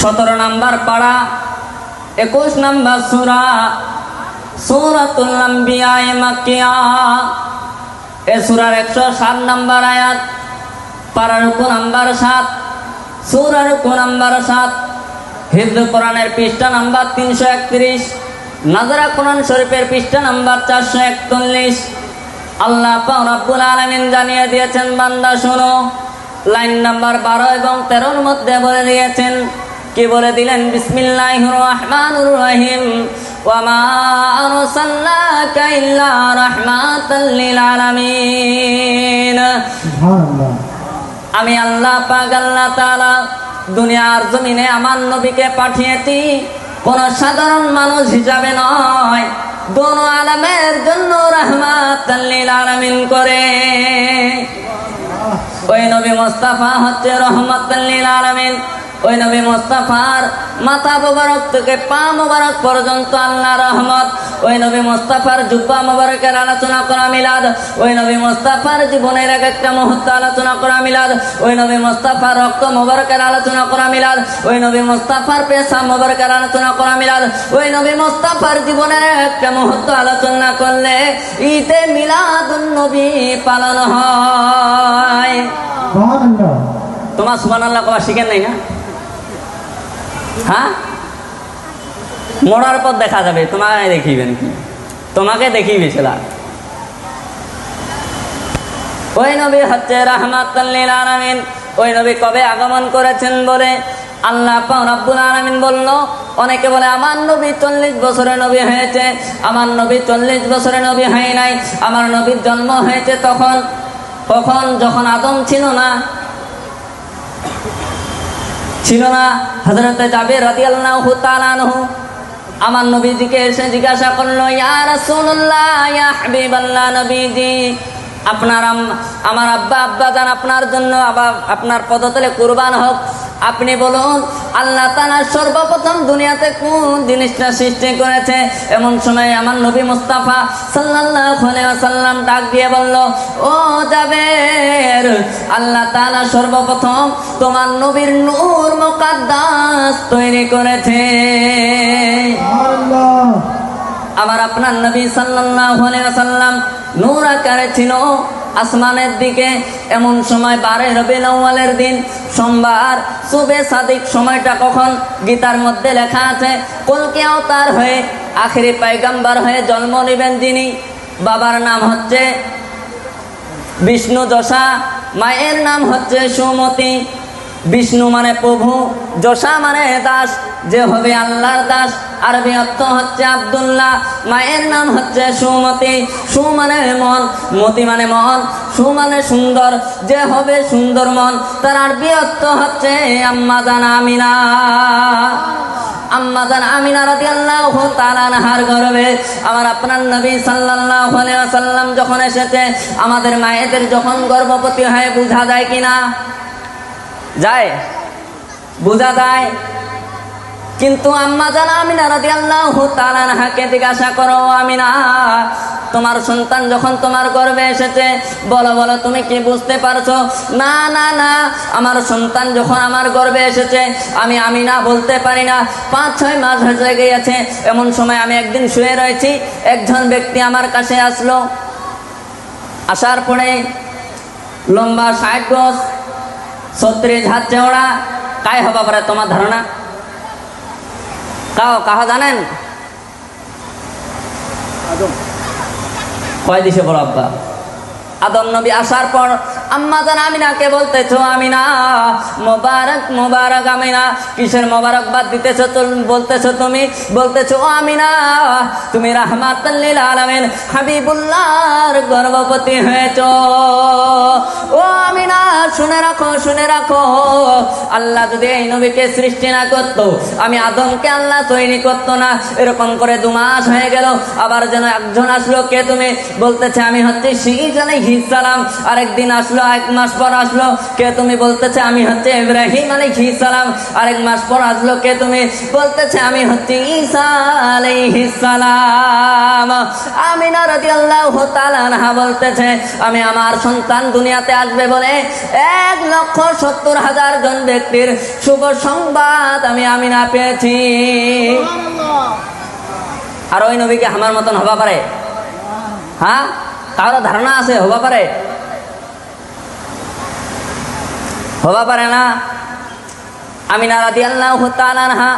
সতেরো নাম্বার পাড়া, একুশ নাম্বার সুরা, সুরাতুল আম্বিয়া মাকিয়া। এ সুরার একশো সাত নাম্বার আয়াত পাড়ার উপ নাম্বার সাত সুরার উপ নাম্বার সাত হিন্দু কোরআনের পৃষ্ঠা নাম্বার তিনশো একত্রিশ, নাজরা কোরআন শরীফের পৃষ্ঠা নাম্বার চারশো একচল্লিশ। আল্লাহ রব্বুল আলামিন জানিয়ে দিয়েছেন, বান্দা শোনো, লাইন নাম্বার বারো এবং তেরোর মধ্যে বলে দিয়েছেন কি বলে দিলেন বিসমিল্লাহির রহমানুর রহিম। আমি আল্লাহ পাক আল্লাহ তাআলা দুনিয়ার জমিনে আমার নবীকে পাঠিয়েছি। কোন সাধারণ মানুষ হিসাবে নয় দোনো আলমের জন্য রহমাত আলামিন করে। ওই নবী মোস্তাফা হচ্ছে রহমত আলামিন। ওই নবী মোস্তাফার মাথা মোবারক থেকে পা মোবারক পর্যন্ত আল্লাহ রহমত। ওই নবী মোস্তাফার জুব্বা মোবারকের আলোচনা করা মিলাদ। ওই নবী মোস্তাফার জীবনের এক একটা মুহূর্ত আলোচনা করা মিলাদ। ওই নবী মোস্তাফার রক্ত মোবারকের আলোচনা করা মিলাদ। ওই নবী মোস্তাফার পেশা মোবারকের আলোচনা করা মিলাদ। ওই নবী মোস্তাফার জীবনের একটা মুহূর্ত আলোচনা করলে ঈদে মিলাদুন নবী পালন হয়। তোমার সুবান আল্লাহ কবা শিখেন নাই না? হ্যাঁ? মরার পর দেখা যাবে, তোমাকে দেখিবেন কি? তোমাকে দেখিবে ছেলা ওই নবী হচ্ছে রাহমাতাল্লিল আলামিন। ওই নবী কবে আগমন করেছেন বলে আল্লাহ রব্বুল আলামিন বলল? অনেকে বলে, আমার নবী চল্লিশ বছরের নবী হয়েছে, আমার নবী চল্লিশ বছরে নবী হয় নাই, আমার নবীর জন্ম হয়েছে তখন। কখন যখন আদম ছিল না ছিল না হজরত যাবে রাদিয়াল্লাহু আল্লাহ আনহু। আমার নবীজিকে এসে জিজ্ঞাসা করল, ইয়া রাসূলুল্লাহ, ইয়া হাবিবাল্লাহ নবীজি আপনার আমার আব্বা আব্বা যান, আপনার জন্য আবার আপনার পদতলে কুরবান হোক। আপনি বলুন, আল্লাহ তালা সর্বপ্রথম দুনিয়াতে কোন জিনিসটা সৃষ্টি করেছে? এমন সময় আমার নবী মুস্তাফা ওয়াসাল্লাম ডাক দিয়ে বলল, ও জাবের, আল্লাহ তাআলা সর্বপ্রথম তোমার নবীর নূর মুকাদ্দাস তৈরি করেছে। সুবহানাল্লাহ। আমার আপনার নবী ওয়াসাল্লাম নূর আকারে ছিল। আসমানের দিকে এমন সময় বারে রবিউল আউয়ালের দিন, সোমবার সুবে সাদিক সময়টা কখন? গীতার মধ্যে লেখা আছে কলকি অবতার হয়ে আখেরি পাইগাম্বার হয়ে জন্ম নেবেন যিনি। বাবার নাম হচ্ছে বিষ্ণু দশা মায়ের নাম হচ্ছে সুমতি। বিষ্ণু মানে প্রভু, যশা মানে দাস, যে হবে আল্লাহর দাস। আরবি অর্থ হচ্ছে আব্দুল্লাহ, মায়ের নাম হচ্ছে সুমতি। সু মানে মন, মতি মানে মন, সু মানে সুন্দর, যে হবে সুন্দর মন। তার আরবি অর্থ হচ্ছে আম্মা জানা আমিনা। আম্মাজান আমিনা রাদিয়াল্লাহু তাআলা আনহার গর্ভে আমার আপনার নবী সাল্লাল্লাহু ওয়াসাল্লাম যখন এসেছে, আমাদের মায়েদের যখন গর্ভবতী হয়, বোঝা যায় কিনা? যায়, বোঝা যায়। কিন্তু আম্মা জানা আমিনা রাদিয়াল্লাহু তাআলা আনহাকে জিজ্ঞাসা করো, আমিনা, তোমার সন্তান যখন তোমার গর্বে এসেছে, বলো বলো, তুমি কি বুঝতে পারছ? না না না, আমার সন্তান যখন আমার গর্বে এসেছে, আমি আমি না বলতে পারি না। পাঁচ, ছয় মাস হয়ে গিয়েছে, এমন সময় আমি একদিন শুয়ে রয়েছি, একজন ব্যক্তি আমার কাছে আসলো। আসার পরে লম্বা ষাট গজ ছত্রিশ হাত চেওড়া কাই হবা পারে তোমার ধারণা? কাও কাহা জানেন? কয় দিছে বড় আব্বা? আদম নবী আসার পর আম্মা জান আমিনাকে বলতেছো, আমিনা, মোবারক মোবারক আমিনা, কিসের মোবারক বাদ দিতেছো বলতেছো তুমি? বলতেছো আমিনা, তুমি রাহমাতাল্লিল আলামিন, হাবিবুল্লাহর গর্ভবতী হয়েছো। ও আমিনা, শুনে রাখো শুনে রাখো। আল্লাহ যদি এই নবীকে সৃষ্টি না করতো, আমি আদমকে আল্লাহ তৈরি করতো না। এরকম করে দু মাস হয়ে গেল, আবার যেন একজন আসলো, কে তুমি? বলতেছে, আমি হচ্ছে সিজ আলাইহিস সালাম। আরেকদিন আসলো আসলো, এক মাস পর আসলো, কে তুমি বলতেছে আমি হচ্ছে ইব্রাহিম আলাইহিস সালাম। আরেক মাস পর আসলো, কে তুমি বলতেছে আমি হচ্ছে ঈসা আলাইহিস সালাম। আমিনা রাদিয়াল্লাহু তাআলা আনহা বলতেছে, আমি আমার সন্তান দুনিয়াতে আসবে বলে এক লক্ষ সত্তর হাজার জন ব্যক্তির শুভ সংবাদ আমি আমিনা পেয়েছি। আর ওই নবীকে আমার মতন হবা পারে? হ্যাঁ? কারও ধারণা আছে, হবা পারে? হবা পারে না। আমিনা রাদি আল্লাহ হা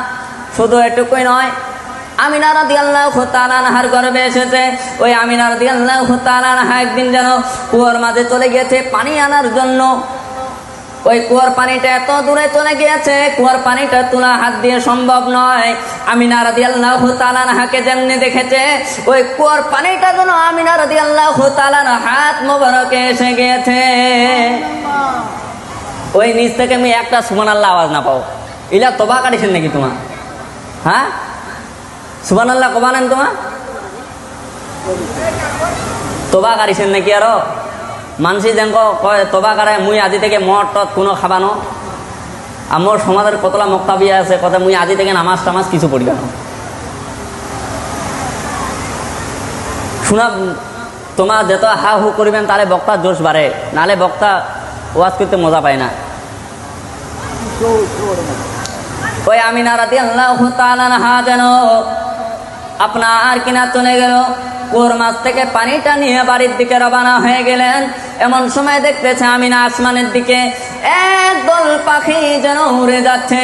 শুধু এটুকুই নয়, আমিনা রাদি আল্লাহ হতালানহার গর্বে এসেছে। ওই আমিনা রাদি আল্লাহ হতালানহা একদিন যেন কুয়োর মাঝে চলে গিয়েছে পানি আনার জন্য। ওই কুয়ার পানিটা এত দূরে চলে গিয়েছে, কুয়ার পানিটা তোলা হাত দিয়ে সম্ভব নয়। আমিনা রাদি আল্লাহ তালানহাকে যেমনি দেখেছে, ওই কুয়ার পানিটা যেন আমিনা রাদি আল্লাহ তালান হাত মোবারকে এসে গিয়েছে। ওই নিচ থেকে আমি একটা সুমান আল্লাহ আওয়াজ না পাও। ইলা তোবা কাটিছেন নাকি তোমার? হ্যাঁ সুবান আল্লাহ কবানেন তোমার? তোবা কাটিছেন নাকি আরও? মানসি যেন কয়, তোবা কারে মুই আজি থেকে মদ টদ কোনো খাবানো আর মোর সমাজের কতলা মক্তাবিয়া আছে কথা মুই আজি থেকে নামাজ টামাজ কিছু পড়ি না শোনা তোমার যত হা হু করিবেন তাহলে বক্তার জোশ বাড়ে নালে বক্তা ওয়াজ করতে মজা পায় না। ওই আমিনা রাতি আল্লাহ হা যেন আপনার কিনা চলে গেল। কুয়োর মাছ থেকে পানিটা নিয়ে বাড়ির দিকে রবানা হয়ে গেলেন। এমন সময় দেখতেছে আমিনা আসমানের দিকে একদল পাখি যেন উড়ে যাচ্ছে।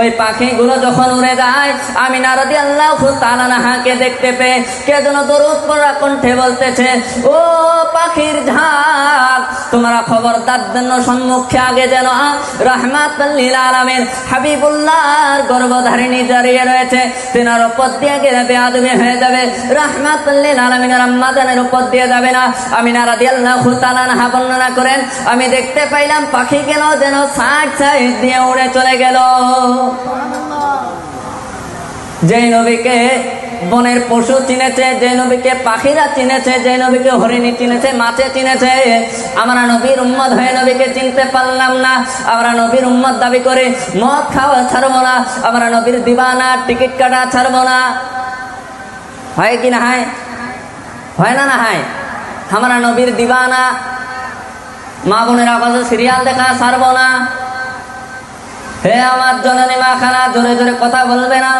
ওই পাখিগুলো যখন উড়ে যায়, আমিনা রাদি আল্লাহ তালানাহাকে দেখতে পেয়ে কে যেন দরুদ পড়া কণ্ঠে বলতেছে, ও পাখির ঝাঁক তোমরা খবরদার জন্য সম্মুখে আগে যেন রহমাত আলমের হাবিবুল্লাহর গর্ভধারিণী দাঁড়িয়ে রয়েছে। তেনার উপর দিয়ে গেলে বেয়াদবি হয়ে যাবে। রহমাত আলমিনের আম্মাদানের উপর দিয়ে যাবে না। আমি নারাদি আল্লাহ তালানহা বর্ণনা করেন, আমি দেখতে পাইলাম পাখি গেল, যেন সাইড সাইজ দিয়ে উড়ে চলে গেল। যে নবীকে বনের পশু চিনেছে যে নবীকে পাখিরা চিনেছে যে নবীকে হরিণী চিনেছে, মাছে চিনেছে, আমরা নবীর উম্মত হয়ে নবীকে চিনতে পারলাম না। আমরা নবীর উম্মত দাবি করে মদ খাওয়া ছাড়বো না। আমরা নবীর দিবানা, টিকিট কাটা ছাড়বো না। হয় কি না হয়? হয় না না হয়? আমরা নবীর দিবানা মা বোনের আবাসে সিরিয়াল দেখা ছাড়বো না। হে আমার জননী মা খানা জোরে জোরে কথা বলবে না।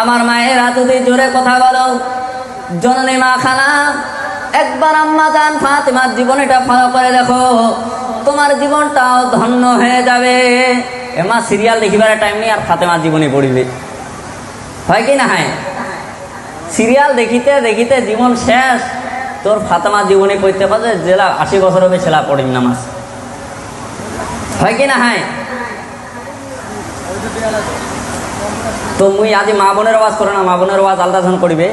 আমার মায়ের যদি জোরে কথা বলো, জননী মা খানা একবার আম্মা জান ফাতেমার জীবনটা ফলো করে দেখো। তোমার জীবনটাও ধন্য হয়ে যাবে। এমা সিরিয়াল দেখিবার টাইম নেই, আর ফাতেমার জীবনে পড়িবে হয় কি না হয়? সিরিয়াল দেখিতে দেখিতে জীবন শেষ। তোর ফাতেমা জীবনে করতে পারে, জেলা আশি বছর হবে ছেলা পড়িম নামাজ। হয় কি না হয়? তো মুই আজি মা বোনের আওয়াজ করে না, মা বোনের আওয়াজ আলাদা জন করিবে।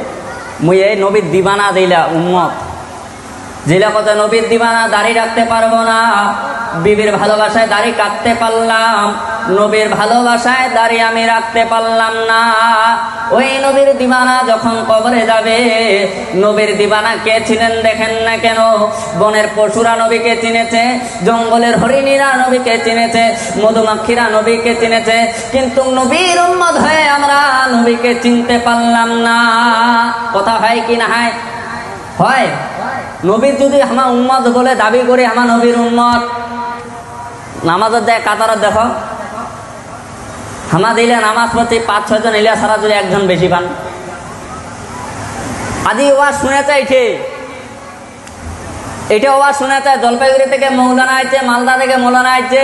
মুই এই নবীর দিবানা দিলা উম্মত। যেটা কথা নবীর দিবানা, দাড়ি রাখতে পারব না। বিবির ভালোবাসায় দাড়ি কাটতে পারলাম। নবীর ভালোবাসায় দাড়ি আমি রাখতে পারলাম না। ওই নবীর দিবানা যখন কবরে যাবে, নবীর দিবানা কে ছিলেন দেখেন না কেন? বনের পশুরা নবীকে চিনেছে, জঙ্গলের হরিণীরা নবীকে চিনেছে, মধুমাক্ষীরা নবীকে চিনেছে, কিন্তু নবীর উম্মত হয়ে আমরা নবীকে চিনতে পারলাম না। কথা হয় কি না হয়? হয়। নবীর যদি আমার উম্মত বলে দাবি করি আমার নবীর উম্মত, নামাজের দেয় কাতারত দেখো। হামা দিলে নামাজ পড়তে পাঁচ ছয়জন এলিয়া সারা যদি একজন বেশি পান। আদি ওয়াজ শুনেছে এঠে এটা। ওয়াজ শুনেছে জলপাইগুড়ি থেকে মৌলানা আইছে, মালদা থেকে মৌলানা আইছে।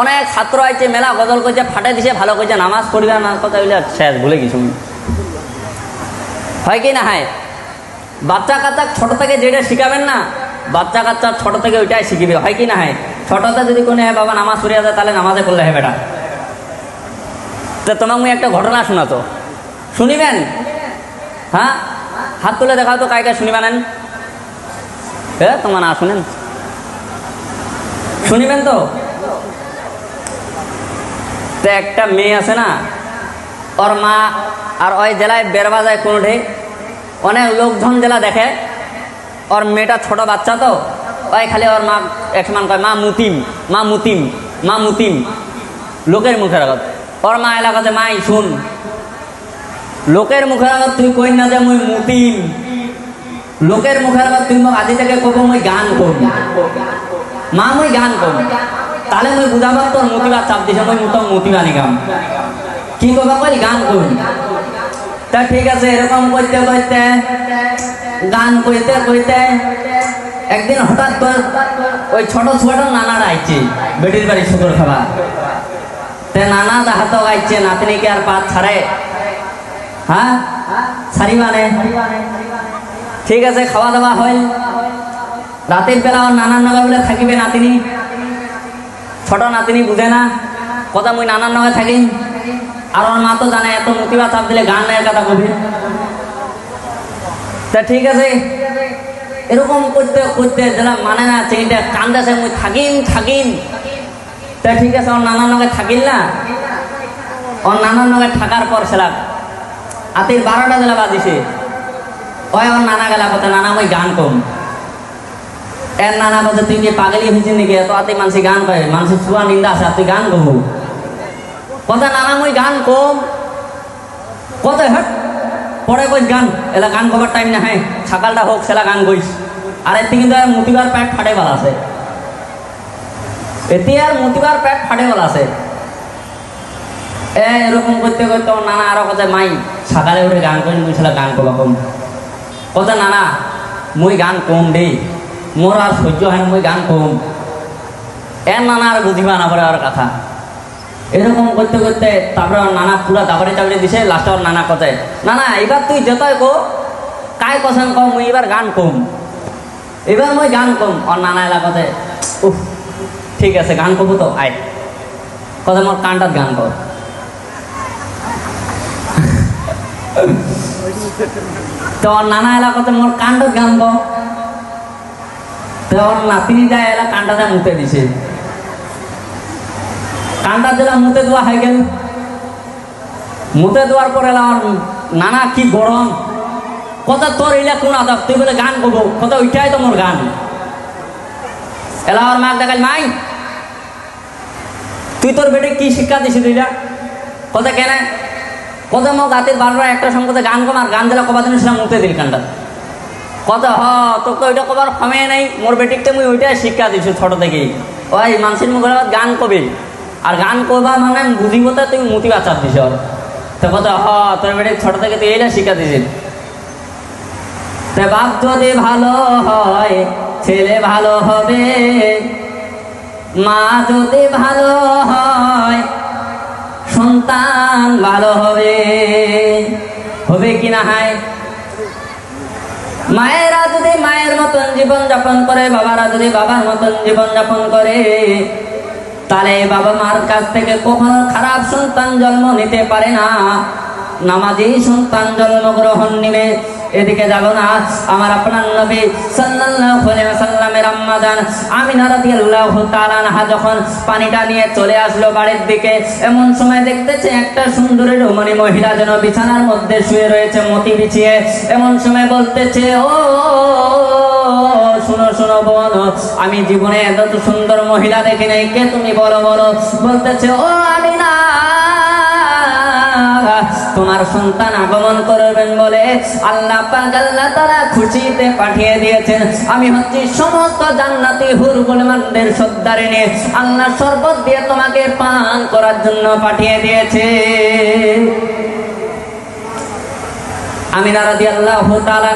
অনেক ছাত্র আইছে, মেলা গজল করছে ফাটে দিছে, ভালো করছে নামাজ পড়িবে না কথা বলে শেষ, ভুলে কিছু হয় কি না হয়? বাচ্চা কাচ্চা ছোট থেকে যেটা শিখাবেন না, বাচ্চা কাচ্চা ছোট থেকে ওইটাই শিখিবে। হয় কি না হয়? ছোটতে যদি কোনো হ্যাঁ বাবা নামাজ পড়িয়া যায়, তাহলে নামাজে করলে হ্যাঁ বেটা। তো তোমাকে মুই একটা ঘটনা শোনাতো। শুনিবেন? হ্যাঁ? হাত তুলে দেখাও তো কায়কে শুনিবেন হ্যাঁ তোমার না শুনেন? শুনিবেন তো? তো একটা মেয়ে আছে না, ওর মা আর ওই জেলায় বেরবা যায় কোনোঠে অনেক লোকজন জেলা দেখে। ওর মেয়েটা ছোট বাচ্চা তো, ওই খালি ওর মা, এক সমান কয়, মা মুতিম মা মুতিম মা মুতিম। লোকের মুখের আগত। ওর মা এলাকাতে মাই শুন। লোকের মুখের আগত তুই কই না যে মুই মুতিম। লোকের মুখের আগত তুই মোক আজি থেকে কব মই গান করি মা, মই গান করি তাহলে মই বুঝাবার তোর মতিবার চাপ দিছে, মই মুতম মতিবা নিকাম কি কবা কই গান করি তা ঠিক আছে এরকম করতে করতে গান কইতে কইতে, একদিন হঠাৎ করে ওই ছোট ছোট নানারা আইছে বেটির বাড়ি শুকুর খাবার তে নানা দাহাত গাইছে নাতনিকে আর পাত ছাড়ে? হ্যাঁ? ছাড়ি মানে ঠিক আছে খাওয়া দাওয়া হইল। রাতের বেলা ওর নানার নগর বলে থাকিবে নাতিনি। ছোট নাতিনি বুঝে না। কথা মুই নানার নগে থাকি। আর ওর মা তো জানে, এত মতিবা চাপ দিলে গান নেয় কথা কবি তা ঠিক আছে। এরকম করতে করতে, যারা মানে না চেইটা কান্দাছে, মুই থাকিম থাকিম। তা ঠিক আছে, ওর নানার নগে থাকিল না? ওর নানার নগে থাকার পর সেলা আতির বারোটা জেলা বাজিছে। ওই ওর নানা গেলা কথা নানা, মই গান কম। এর নানা কথা তুই যে পাগলি হয়েছিস নাকি? এত আতি মানুষ গান করে মানুষের ছুয়া নিন্দা আছে তুই গান কবু কথা নানা, মই গান কম। কত হট পরে কইস গান, এলা গান কবার টাইম না হ্যাঁ সকালটা হোক, সেলা গান কইস। আর এতে কিন্তু আর মতিবার প্যাট ফাটে বলা আছে। আর মতিবার প্যাট ফাটে বলা আছে। এ এরকম করতে করতে ওর নানা আরও কথা মাই সকালে উঠে, গান করি মুই ছেলে গান করবা কম। কথা নানা, মুই গান কম দেই। মোর আর সহ্য হয় মুই গান কম। এর নানা আর বুঝিবা না পরে আর কথা। এরকম করতে করতে তারপরে নানা পুরা দাবাড়ি চাবড়ি দিছে। লাস্টে ওর নানা কথায় নানা এবার তুই যতই কো কায় কছেন কম মুই এবার গান কম। এবার মুই গান কম। ওর নানা এলাকাতে, উফ ঠিক আছে, গান করব তো? আয়। কথা মোর কানটার গান কর। তো ওর নানা এলাকাতে মোর কাণ্ডত গান কর। তো ওর নাতিনি যায় এলা কানটাতে মুতে দিছে। কানটা দিলা মুতে দেওয়া হয়ে গেল। মুতে দেওয়ার পরে এলা ওর নানা কি গরম। কথা তোর ইলা কোন আদাব? তুই বলে গান করব। কথা ওইটাই তো মোর গান। এলা ওর মাক দেখাল মাই তুই তোর বেটে কি শিক্ষা দিছিস তুইলা কথা কেন? কথা মোক রাতের বারবার একটা সম্পদে গান কম আর গান দিলা কবার দিন সেটা মুতে দিল কানটা। কথা হ, তোকে ওইটা কবার ক্ষমে নাই। মোর বেটিকতে মুই ওইটাই শিক্ষা দিছি ছোট থেকেই। ওই মানুষের মুখের গান কবি। আর গান করবা মানে বুঝিব তো তুমি মুতি বাচ্চা দিছ তো কথা হ, তোর বেটি ছোট থেকে তুই এইটা শিক্ষা দিছিস বাপ যদি ভালো হয়, ছেলে ভালো হবে। মা যদি ভালো হয়, সন্তান ভালো হবে। হবে কি না হয়? মায়েরা যদি মায়ের মতন জীবন যাপন করে, বাবারা যদি বাবার মতন জীবন যাপন করে, তাহলে বাবা মার কাছ থেকে কখনো খারাপ সন্তান জন্ম নিতে পারে না। নামাজি সন্তান জন্মগ্রহণ নিবে এদিকে যাব না, আমার আপনার নবী সাল্লাল্লাহু আলাইহি ওয়াসাল্লামের আম্মা যখন পানিটা নিয়ে চলে আসলো বাড়ির দিকে, এমন সময় দেখতেছে একটা সুন্দরী রমণী মহিলা যেন বিছানার মধ্যে শুয়ে রয়েছে, মতি বিছিয়ে। এমন সময় বলতেছে, ও শুনো শুনো বোন, আমি জীবনে এত সুন্দর মহিলা দেখি নাই। কে তুমি বলো বলো? বলতেছে, ও আমি না তোমার সন্তান আগমন করবেন বলে আল্লাহ পাক আল্লাহ তারা খুশিতে পাঠিয়ে দিয়েছেন। আমি হচ্ছি সমস্ত জান্নাতি হুরগুলমানদের নিয়ে আল্লাহ শরবত দিয়ে তোমাকে পান করার জন্য পাঠিয়ে দিয়েছে। আমি রাজি আল্লাহ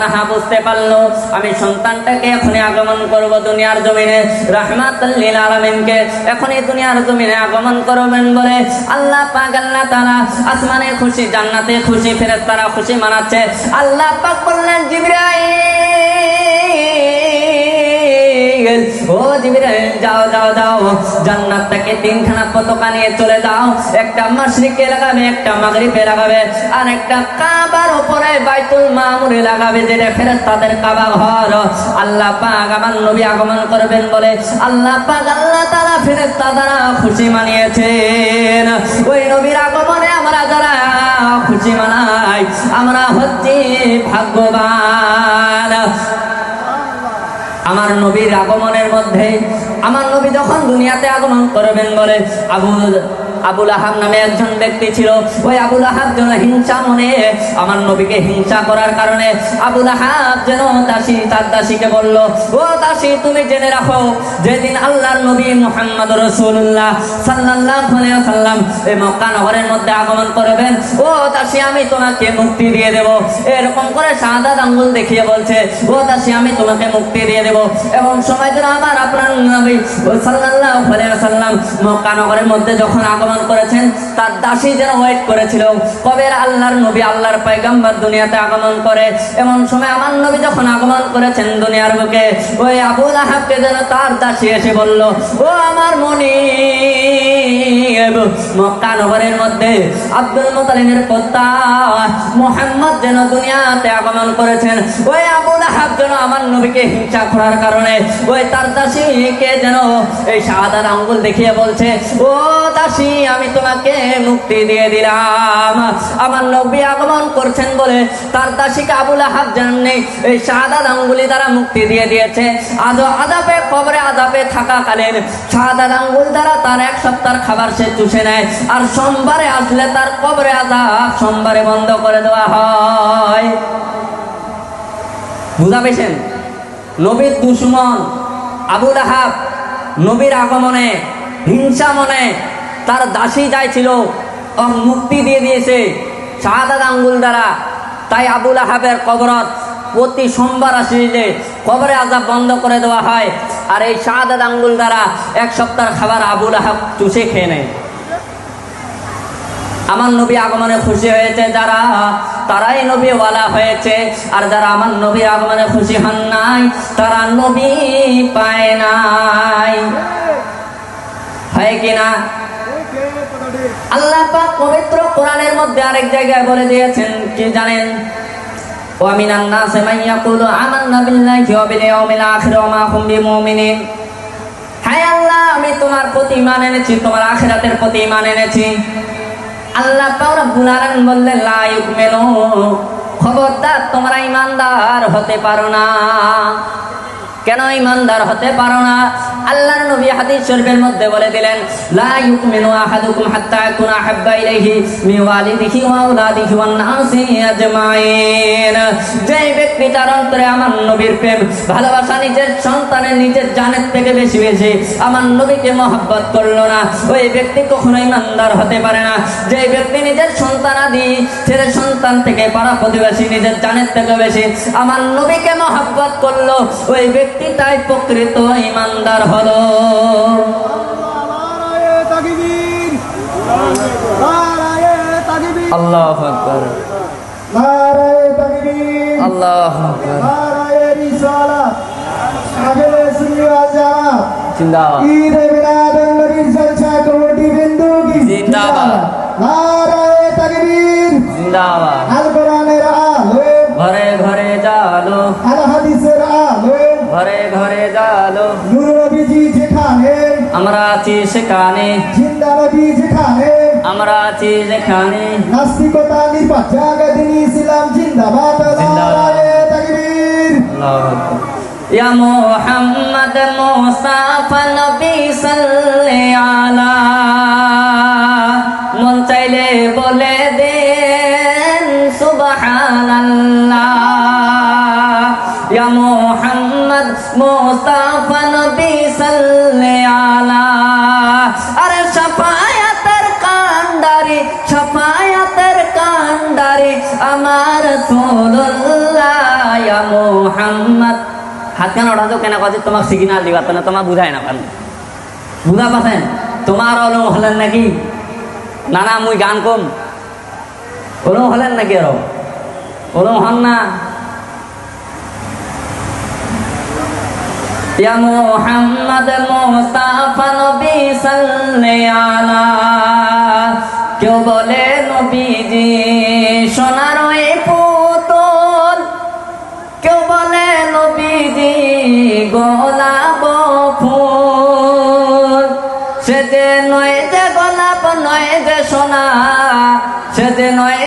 নাহা বুঝতে পারল, আমি সন্তানটাকে এখনই আগমন করব দুনিয়ার জমিনে। রাহমাতুল্লিল আলমিনকে এখনই দুনিয়ার জমিনে আগমন করবেন বলে আল্লাহ পাক আল্লাহ তারা আসমানে খুশি, জান্নাতে খুশি ফেরত তারা খুশি মানাচ্ছে। আল্লাহ পাক বললেন, জিবরাইল! ও জিবরাইল যাও যাও যাও। জান্নাত থেকে তিনখানা পতাকা নিয়ে চলে যাও। একটা মাশরিকে লাগাবে, একটা মাগরিবে লাগাবে, আর একটা কাবার উপরে বাইতুল মামুরে লাগাবে, যেটা ফেরেশতাদের কাবা ঘর। আল্লাহ পাক আমার নবী আগমন করবেন বলে আল্লাহ পাক আল্লাহ তাআলা ফেরেশতা দ্বারা খুশি মানিয়েছেন। ওই নবীর আগমনে আমরা যারা খুশি মানাই, আমরা হচ্ছি ভাগ্যবান। আমার নবীর আগমনের মধ্যে আমার নবী যখন দুনিয়াতে আগমন করবেন বলে আবুল আবুল আহাব নামে একজন ব্যক্তি ছিল। ওই আবুল আহাব যেন হিংসা মনে, আমার নবীকে হিংসা করার কারণে আবুল আহাব যেন দাসী, তার দাসীকে বলল, ও দাসী, তুমি জেনে রাখো, যেদিন আল্লাহর নবী মোহাম্মদ রসুল্লাহ আলাইহি সাল্লাম এই মক্কা নগরের মধ্যে আগমন করবেন, ও দাসী, আমি তোমাকে মুক্তি দিয়ে দেব। এরকম করে সাদা আঙ্গুল দেখিয়ে বলছে, ও দাসী, আমি তোমাকে মুক্তি দিয়ে দেব। এবং সময় যেন আমার আপনার নবী আলাইহি সাল্লাম মক্কা নগরের মধ্যে যখন আগমন করেছেন, তার দাসী যেন ওয়েট করেছিল। কবে আল্লাহর নবী, আল্লাহর পায়গাম্বার দুনিয়াতে আগমন করে? এমন সময় আমার নবী যখন আগমন করেছেন দুনিয়ার বুকে, ওই আবুল আহাবকে যেন তার দাসী এসে বলল, ও আমার মনি মক্কা নগরের মধ্যে আব্দুল মুতালিমের পোতা মোহাম্মদ যেন দুনিয়াতে আগমন করেছেন। ওই আবুল আহাব যেন আমার নবীকে হিংসা করার কারণে, ওই তার দাসীকে যেন এই শাহাদাত আঙ্গুল দেখিয়ে বলছে, ও দাসী, আমি তোমাকে মুক্তি দিয়ে দিলাম। আমার নবী আগমন করছেন বলে তার দাসীকে আবুল আহাব জাননি। এই শাহাদাত আঙ্গুলি দ্বারা মুক্তি দিয়ে দিয়েছে। আজ আদাপে কবরে আদাপে থাকাকালীন শাহাদাত আঙ্গুল দ্বারা তার এক সপ্তাহ খাবার সে চুষে নেয়। আর সোমবারে আসলে তার কবরে আদাব সোমবারে বন্ধ করে দেওয়া হয়। বুঝা পেয়েছেন নবীর দুশ্মন আবুল আহাব নবীর আগমনে, হিংসা মনে তার দাসী যাইছিল ও মুক্তি দিয়ে দিয়েছে শাহাদাত আঙ্গুল দ্বারা। তাই আবুল আহাবের কবরত প্রতি সোমবার আসলে কবরে আজাব বন্ধ করে দেওয়া হয়। আর এই শাহাদাত আঙ্গুল দ্বারা এক সপ্তাহ খাবার আবুল আহাব চুষে খেয়ে নেয়। আমার নবী আগমনে খুশি হয়েছে যারা তারাই নবী ওয়ালা হয়েছে আর যারা আমার নবী আগমনে খুশি হন নাই তারা নবী পায় নাই হয় কিনা আল্লাহ পাক পবিত্র কোরআনের মধ্যে আরেক জায়গায় বলে দিয়েছেন কি জানেন ومن الناس من يقول آمنا بالله وباليوم الآخر وما هم بمؤمنين হায় আল্লাহ আমি তোমার প্রতি ইমান এনেছি তোমার আখিরাতের প্রতি ইমান এনেছি আল্লাহ রব্বুল আলামিন বললেন, লা ইউমিনু। খবরদার, তোমরা ইমানদার হতে পারো না। কেন ইমানদার হতে পারো না? আল্লাহর নবী হাদিস শরীফের মধ্যে বলে দিলেন, লা ইউমিনু আহাদুকুম হাত্তা ইয়াকুনা ইলাইহি মিন ওয়ালিদিহি ওয়া আওলাদিহি নাসি আজমাইন। যে ব্যক্তি তার অন্তরে আমার নবীর প্রেম, ভালোবাসা নিজের সন্তানের নিজের জানের থেকে বেশি আমার নবীকে মহব্বত করল না। ওই ব্যক্তি কখনো ইমানদার হতে পারে না। যে ব্যক্তি নিজের সন্তান আদি ছেলে সন্তান থেকে পাড়া প্রতিবেশী নিজের জানের থেকে বেশি, আমার নবীকে মহব্বত করল। ওই ব্যক্তি তাই প্রকৃত ইমানদার হলো আল্লাহ আকবার। আল্লাহ জিন্দাবাদ। ঘরে ঘরে জালো। হাদিসের ঘরে ঘরে জালো। নূর নবীজি যেখানে আমরা আছি সেখানে। জিন্দা নবী যেখানে আমরা আছি যেখানে। নাস্তিকতা নির্বাচ জাগাদিন ইসলাম জিন্দাবাদ জিন্দাবাদ। তাকবীর। আল্লাহু আকবার। ইয়া মুহাম্মদ মুস্তাফা নবী সাল্লি আলা। মন চাইলে বলে মুস্তাফা নবী সাল্লি আলা। আরে শাফায়াতের কান্ডারি শাফায়াতের কান্ডারি, আমার রাসূলুল্লাহ ইয়া মুহাম্মদ। হাত কেন ওঠাছো কেন কাজে তোমার সিগনাল দিবা, তো না, তোমার বুঝায় না পান বুঝা পাচ্ছেন তোমার অলম হলেন নাকি? না না, মুই গান কম। ওলম হলেন নাকি আরও ওলম হন না? ইয়া মুহাম্মদ মুস্তাফা নবী সাল্লি আলা। কেউ বলে, নবীজি, সোনার ওই পুতুল। কেউ বলে, নবীজি, গোলাপ ফুল। সে যে নয় যে গোলাপ, নয় যে সোনা। সে যে নয়